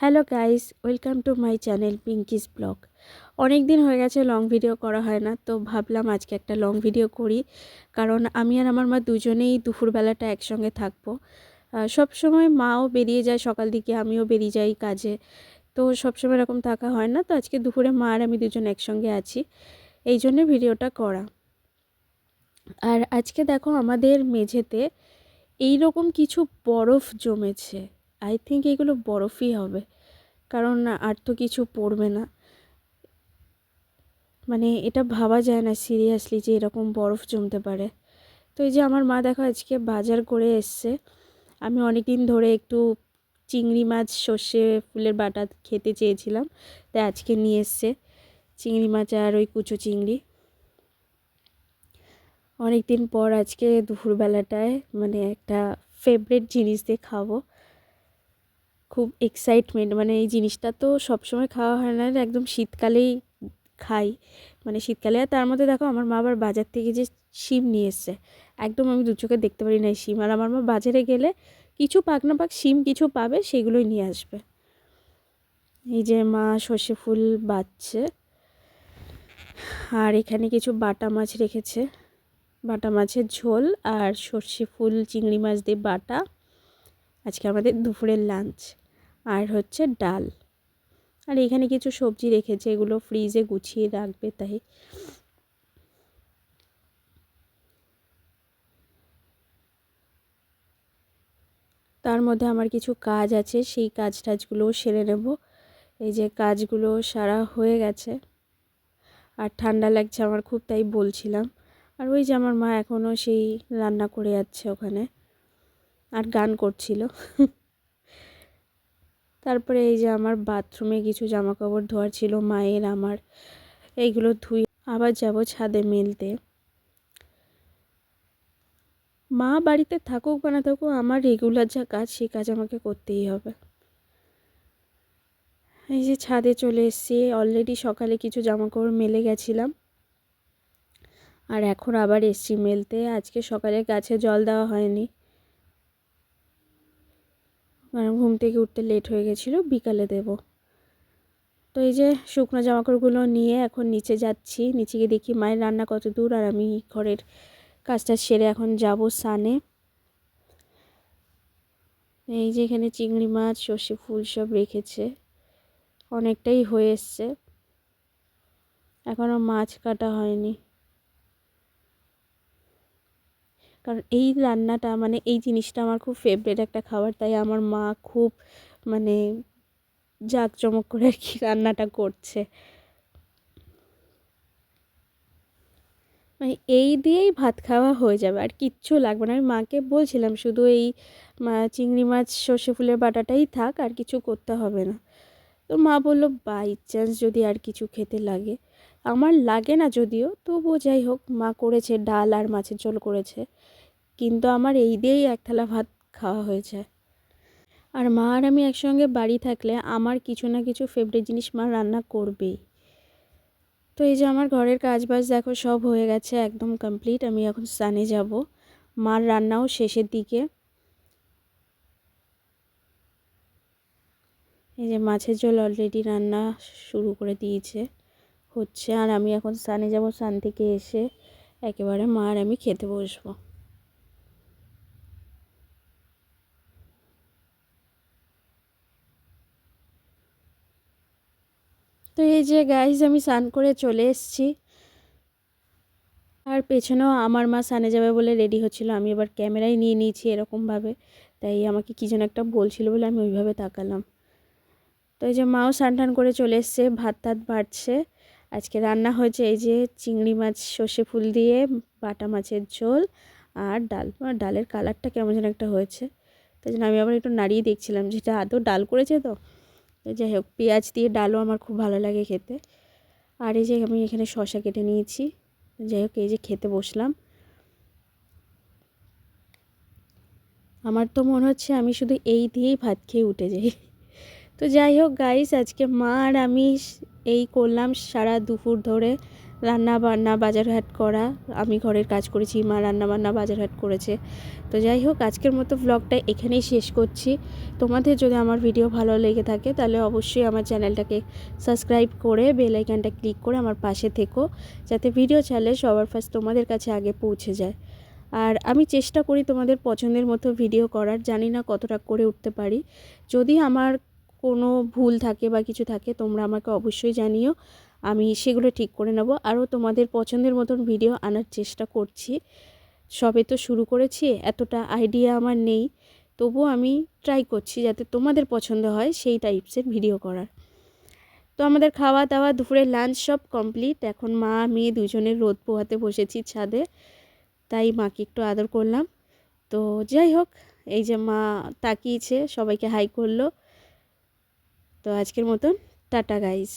Hello guys, welcome to my channel Pinky's blog. অনেক দিন হয়ে গেছে লং ভিডিও করা হয় না, তো ভাবলাম আজকে একটা লং ভিডিও করি। কারণ আমি আর আমার মা দুজনেই দুপুরবেলাটা একসঙ্গে থাকব। সব সময় মাও বেরিয়ে যায় সকাল দিকে, আমিও বেরিয়ে যাই কাজে। তো সবসময় এরকম থাকা হয় না, তো আজকে দুপুরে মা আর আমি দুজন একসঙ্গে আছি। এই জন্য ভিডিওটা করা। আর আজকে দেখো আমাদের মেঝেতে এই রকম কিছু বরফ জমেছে। আই থিঙ্ক এগুলো বরফই হবে। কারণ আর তো কিছু পড়বে না। মানে এটা ভাবা যায় না সিরিয়াসলি যে এরকম বরফ জমতে পারে। তো এই যে আমার মা দেখো আজকে বাজার করে এসছে। আমি অনেক দিন ধরে একটু চিংড়ি মাছ, সর্ষে ফুলের বাটা খেতে চেয়েছিলাম। তাই আজকে নিয়ে এসছে চিংড়ি মাছ আর ওই কুচো চিংড়ি। অনেক দিন পর আজকে দুপুরবেলাটায় মানে একটা ফেভারেট জিনিস দিয়ে খাব। খুব এক্সাইটমেন্ট মানে এই জিনিসটা তো সবসময় খাওয়া হয় না একদম শীতকালেই খাই। মানে শীতকালে, আর তার মধ্যে দেখো আমার মা আবার বাজার থেকে যে শিম নিয়ে এসছে, একদম আমি দু চোখে দেখতে পারি না শিম। আর আমার মা বাজারে গেলে কিছু পাক না পাক শিম কিছু পাবে, সেগুলোই নিয়ে আসবে। এই যে মা সর্ষে ফুল বাচ্ছে। আর এখানে কিছু বাটা মাছ রেখেছে। বাটা মাছের ঝোল আর সর্ষে ফুল, চিংড়ি মাছ দিয়ে বাটা। আজকে আমাদের দুপুরের লাঞ্চ আর হচ্ছে ডাল। আর এখানে কিছু সবজি রেখেছে, এগুলো ফ্রিজে গুছিয়ে রাখবে তাই। তার মধ্যে আমার কিছু কাজ আছে, সেই কাজ টাজগুলোও সেরে নেব। এই যে কাজগুলো সারা হয়ে গেছে। আর ঠান্ডা লাগছে আমার খুব, তাই বলছিলাম। আর ওই যে আমার মা এখনও সেই রান্না করে যাচ্ছে ওখানে। আর গান করছিল। তারপরে এই যে আমার বাথরুমে কিছু জামা কাপড় ধোয়ার ছিল, মায়ের, আমার, এইগুলো ধুই, আবার যাব ছাদে মেলতে। মা বাড়িতে থাকুক বা না থাকুক, আমার রেগুলার যা কাজ, সেই কাজ আমাকে করতেই হবে। এই যে ছাদে চলে এসেছি অলরেডি সকালে কিছু জামা কাপড় মেলে গেছিলাম। আর এখন আবার এসছি মেলতে, আজকে সকালে গাছে জল দেওয়া হয়নি। কারণ ঘুম থেকে উঠতে লেট হয়ে গেছিল, বিকালে দেব। তো এই যে শুকনো জামাকাপড়গুলো নিয়ে এখন নিচে যাচ্ছি, নিচে গিয়ে দেখি মায়ের রান্না কত দূর, আর আমি ঘরের কাজটা সেরে এখন যাব সানে এই যে এখানে চিংড়ি মাছ, সর্ষে ফুল সব রেখেছে, অনেকটাই হয়ে এসছে। এখনও মাছ কাটা হয়নি। কারণ এই রান্নাটা মানে এই জিনিসটা আমার খুব ফেভারেট একটা খাবার, তাই আমার মা খুব মানে জাঁকজমক করে আর কি রান্নাটা করছে। মানে এই দিয়েই ভাত খাওয়া হয়ে যাবে, আর কিচ্ছু লাগবে না। আমি মাকে বলছিলাম, শুধু এই চিংড়ি মাছ, সর্ষে ফুলের বাটাটাই থাক, আর কিছু করতে হবে না। তো মা বলল বাই চান্স যদি আর কিছু খেতে লাগে। আমার লাগে না যদিও, তবুও যাই হোক, মা করেছে ডাল আর মাছের ঝোল করেছে। কিন্তু আমার এই দিয়েই এক থালা ভাত খাওয়া হয়েছে। আর মা আর আমি একসঙ্গে বাড়ি থাকলে আমার কিছু না কিছু ফেভারিট জিনিস মা রান্না করবেই। তো এই যে আমার ঘরের কাজ বাজ দেখো সব হয়ে গেছে একদম কমপ্লিট আমি এখন স্নানে যাব। মার রান্নাও শেষের দিকে। এই যে মাছের ঝোল অলরেডি রান্না শুরু করে দিয়েছে, হচ্ছে। আর আমি এখন স্নানে যাব, স্নান থেকে এসে একেবারে মা আর আমি খেতে বসবো। তো এই যে গাইজ আমি স্নান করে চলে এসেছি। আর পেছনেও আমার মা স্নানে যাবে বলে রেডি হচ্ছিল। আমি এবার ক্যামেরায় নিয়ে নিয়েছি এরকমভাবে। তাই আমাকে কী যেন একটা বলছিল বলে আমি ওইভাবে তাকালাম। তো এই যে মাও স্নান টান করে চলে এসছে, ভাত টাত বাড়ছে। আজকে রান্না হয়েছে এই যে চিংড়ি মাছ, সর্ষে ফুল দিয়ে, বাটা মাছের ঝোল আর ডাল। ডালের কালারটা কেমন যেন একটা হয়েছে। তাই জন্য আমি আবার একটু নাড়িয়ে দেখছিলাম যেটা আদৌ ডাল করেছে তো? যাই হোক, পেঁয়াজ দিয়ে ডালও আমার খুব ভালো লাগে খেতে। আর এই যে আমি এখানে শশা কেটে নিয়েছি। যাই হোক, এই যে খেতে বসলাম। আমার তো মনে হচ্ছে আমি শুধু এই দিয়েই ভাত খেয়ে উঠে যাই। তো যাই হোক গাইস আজকে মা আর আমি এই করলাম সারা দুপুর ধরে রান্না বান্না বাজার হাট করা, আমি ঘরের কাজ করেছি, মা রান্না বান্না বাজার হাট করেছে। তো যাই হোক, আজকের মতো ব্লগটা এখানেই শেষ করছি। তোমাদের যদি আমার ভিডিও ভালো লেগে থাকে, তাহলে অবশ্যই আমার চ্যানেলটাকে সাবস্ক্রাইব করে বেল আইকনটা ক্লিক করে আমার পাশে থেকো, যাতে ভিডিও ছাড়লে সবার ফার্স্ট তোমাদের কাছে আগে পৌঁছে যায়। আর আমি চেষ্টা করি তোমাদের পছন্দের মতো ভিডিও করার, জানি না কতটা করে উঠতে পারি। যদি আমার কোনো ভুল থাকে বা কিছু থাকে, তোমরা আমাকে অবশ্যই জানিও। আমি সেগুলো ঠিক করে নেব। আরও তোমাদের পছন্দের মতন ভিডিও আনার চেষ্টা করছি। সবে তো শুরু করেছি, এতটা আইডিয়া আমার নেই। তবুও আমি ট্রাই করছি যাতে তোমাদের পছন্দ হয় সেই টাইপসের ভিডিও করার। তো আমাদের খাওয়া দাওয়া, দুপুরে লাঞ্চ সব কমপ্লিট এখন মা, মেয়ে দুজনের রোদ পোহাতে বসেছি ছাদে। তাই মাকে একটু আদর করলাম। তো যাই হোক, এই যে মা তাকিয়েছে, সবাইকে হাই করল। তো আজকের মতন, টাটা গাইজ